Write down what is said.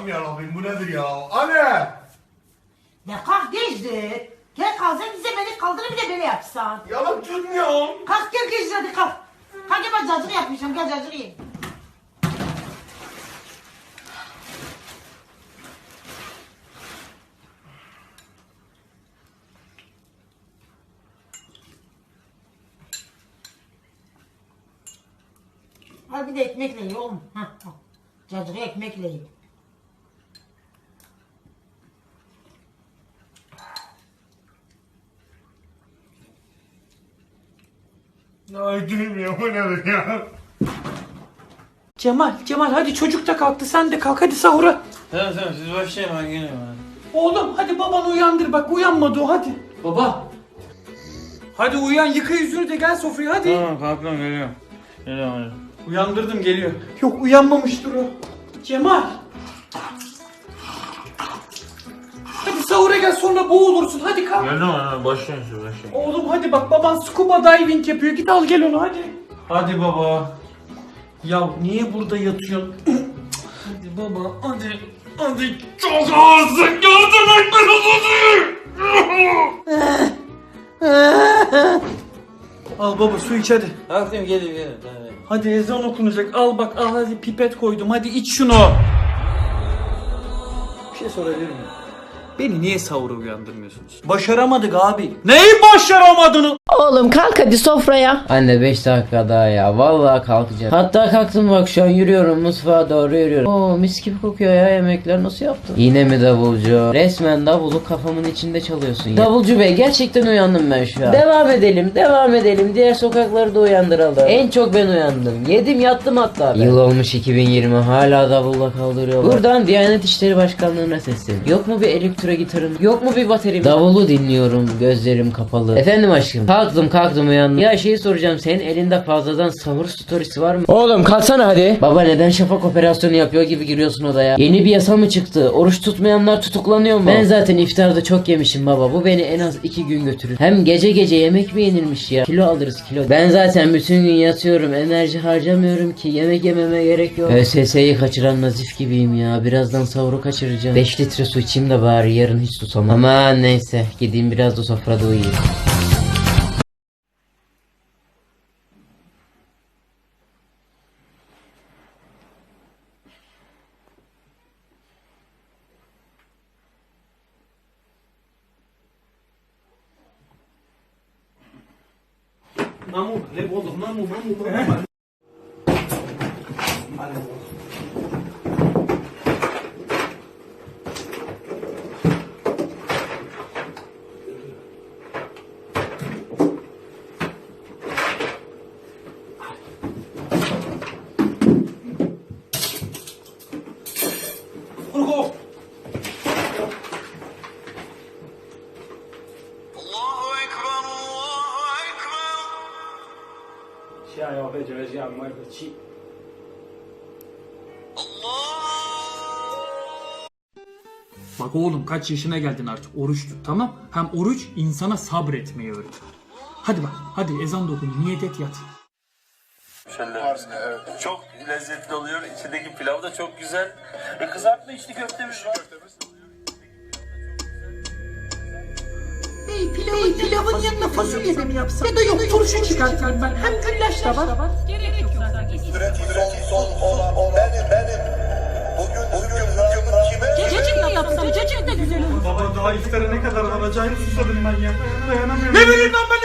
Allah'ım yarabbim bu nedir ya? Anne! Ya kalk geçti. Gel kalk sen bize beni kaldırıp bir de böyle yapsan. Ya ben tutmuyorum. Kalk gel geçti hadi kalk. Kalk ben cacık yapmışım gel cacık yiyeyim. Al bir de ekmekle ye oğlum. Hah, al. Cacığı ekmekle ye. Ay gülmüyor bu nedir ya? Cemal, Cemal hadi çocuk da kalktı sen de kalk hadi sahura. Tamam tamam siz başlayın ben geliyorum hadi. Oğlum hadi babanı uyandır bak uyanmadı o hadi. Baba. Hadi uyan yıka yüzünü de gel sofraya hadi. Tamam kalktım geliyorum. Geliyorum hadi. Uyandırdım geliyor. Yok uyanmamıştır o. Cemal. Sahura gel sonra boğulursun hadi kalk. Geldim hadi başlayın siz başlayın. Oğlum hadi bak baban scuba diving yapıyor git al gel onu hadi. Hadi baba. Ya niye burada yatıyorsun? hadi baba hadi. Hadi çok ağırsın gördün Al baba su iç hadi. Kalktım geliyorum. Hadi. Hadi ezan okunacak. Al bak al hadi pipet koydum. Hadi iç şunu. Bir şey sorabilir miyim? Beni niye sahura uyandırmıyorsunuz? Başaramadık abi. Neyi başaramadığını? Oğlum kalk hadi sofraya. Anne 5 dakika daha ya. Vallahi kalkacağım. Hatta kalktım bak şu an yürüyorum mutfağa doğru yürüyorum. Oo mis gibi kokuyor ya yemekler nasıl yaptın? Yine mi davulcu? Resmen davulu kafamın içinde çalıyorsun ya. Davulcu bey gerçekten uyandım ben şu an. Devam edelim devam edelim. Diğer sokakları da uyandıralım. En çok ben uyandım. Yedim yattım hatta ben. Yıl olmuş 2020 hala davulla kaldırıyorlar. Buradan Diyanet İşleri Başkanlığı'na seslen. Yok mu bir elektro gitarım? Yok mu bir baterim? Davulu dinliyorum gözlerim kapalı. Efendim aşkım kalktım kalktım uyandım. Ya şeyi soracağım senin elinde fazladan sahur storiesi var mı? Oğlum kalksana hadi. Baba neden şafak operasyonu yapıyor gibi giriyorsun odaya? Yeni bir yasa mı çıktı? Oruç tutmayanlar tutuklanıyor mu? Ben zaten iftarda çok yemişim baba. Bu beni en az iki gün götürür. Hem gece gece yemek mi yenilmiş ya? Kilo alırız kilo. Ben zaten bütün gün yatıyorum. Enerji harcamıyorum ki. Yemek yememe gerek yok. ÖSS'yi kaçıran nazif gibiyim ya. Birazdan sahuru kaçıracağım. 5 litre su içeyim de bari yarın hiç tutamam. Ama neyse. Gideyim biraz da sofrada uyuyayım. Mamu, ne olur, mamu, mamu, mamu. 그리고 Kurgu. Bak oğlum kaç yaşına geldin artık oruç tut tamam. Hem oruç insana sabretmeyi öğretir. Hadi bak hadi ezan da okun niyet et yat. Şöyle çok lezzetli oluyor. İçindeki pilav da çok güzel. E kızartma içli köftemiz var. Bey pilavı, pilavın yanına fasulye mi yapsam? Ya da yok turşu çıkartayım ben. Hem güllaç da var. Cacık da yapsam cacık da güzel olur. Baba daha iftara ne kadar var acayip susadım ben ya. Dayanamıyorum. Ne bileyim lan ben